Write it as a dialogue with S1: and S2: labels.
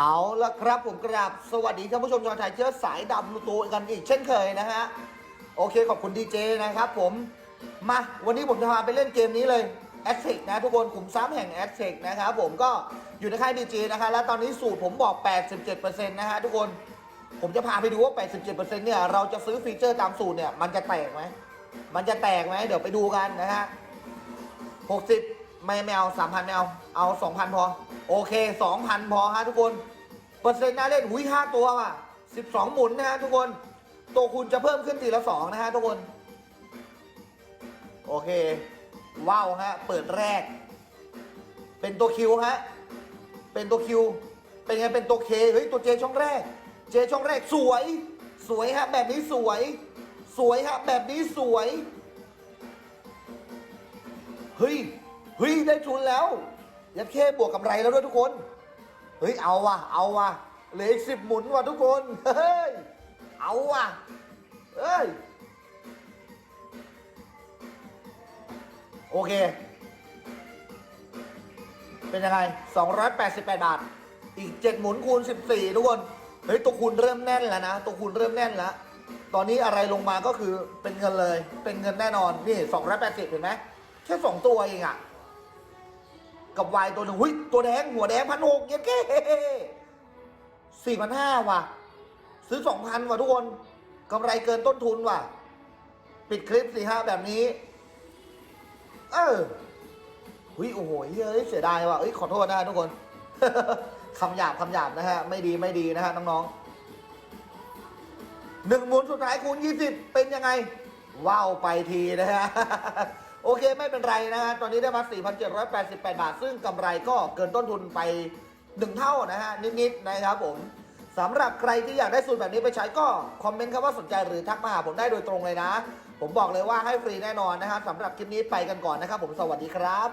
S1: เอาละครับผมกราบสวัสดีท่านผู้ชมชาวไทยเชื้อสายดำลูโตกันอีกเช่นเคยนะฮะ โอเคขอบคุณดีเจนะครับผม มาวันนี้ผมจะพาไปเล่นเกมนี้เลยแอ t เ e กนะทุกคนขุมทรัพย์แห่งแอ t เ e กนะครับผมก็อยู่ในค่ายดีเจนะคะแล้วตอนนี้สูตรผมบอก 87%นะฮะทุกคนผมจะพาไปดูว่า 87%เนี่ยเราจะซื้อฟีเจอร์ตามสูตรเนี่ยมันจะแตกไหมมันจะแตกไหมเดี๋ยวไปดูกันนะฮะ60 ไม่ไม่เอา3,000ไม่เอา เอา2,000พอ โอเค2,000พอฮะทุกคน เปอร์เซ็นต์น่าเล่นหุ้ย5ตัวว่ะ12หมุนนะฮะทุกคน ตัวคุณจะเพิ่มขึ้นทีละ2นะฮะทุกคน โอเค ว้าวฮะ เปิดแรก เป็นตัวคิวฮะ เป็นตัวคิว เป็นไง เป็นตัวเค เฮ้ย ตัวเจช่องแรก เจช่องแรกสวย สวยฮะ แบบนี้สวย สวยฮะ แบบนี้สวย เฮ้ย เฮ้ยได้ทุนแล้ว ยัดเข้บวกกำไรแล้วด้วยทุกคน เฮ้ยเอาว่ะเอาว่ะเหลืออีกสิบหมุนว่ะทุกคน เฮ้ย เอาว่ะเฮ้ย โอเค เป็นยังไง 288 บาท อีก 7 หมุนคูณ 14 ทุกคน เฮ้ย ตัวคูณเริ่มแน่นแล้วนะ ตัวคูณเริ่มแน่นแล้ว ตอนนี้อะไรลงมาก็คือเป็นเงินเลย เป็นเงินแน่นอน นี่ 280 เห็นไหม แค่ 2 ตัวเองอะ กับวายตัวหนึ่งหุ้ยตัวแดงหัวแดงพันหกเงี้ยเก้สี่พันห้าว่ะ ซื้อ2,000ว่ะทุกคนกำไรเกินต้นทุนว่ะ ปิดคลิปสี่ห้าแบบนี้ เออหุยโอ้โหเฮ้ยเสียดายว่ะเอ้ยขอโทษนะฮะทุกคนคำหยาบคำหยาบนะฮะ ไม่ดีไม่ดีนะฮะน้องๆหนึ่งหมุนสุดท้ายคูณยี่สิบเป็นยังไงว้าวไปทีนะฮะ โอเคไม่เป็นไรนะฮะตอนนี้ได้มา 4,788 บาท ซึ่งกำไรก็เกินต้นทุนไปหนึ่งเท่านะฮะ นิด ๆ นะครับผมสำหรับใครที่อยากได้สูตรแบบนี้ไปใช้ก็ คอมเมนต์ครับว่าสนใจหรือทักมาหาผมได้โดยตรงเลยนะ ผมบอกเลยว่าให้ฟรีแน่นอนนะฮะสำหรับคลิปนี้ไปกันก่อนนะครับผมสวัสดีครับ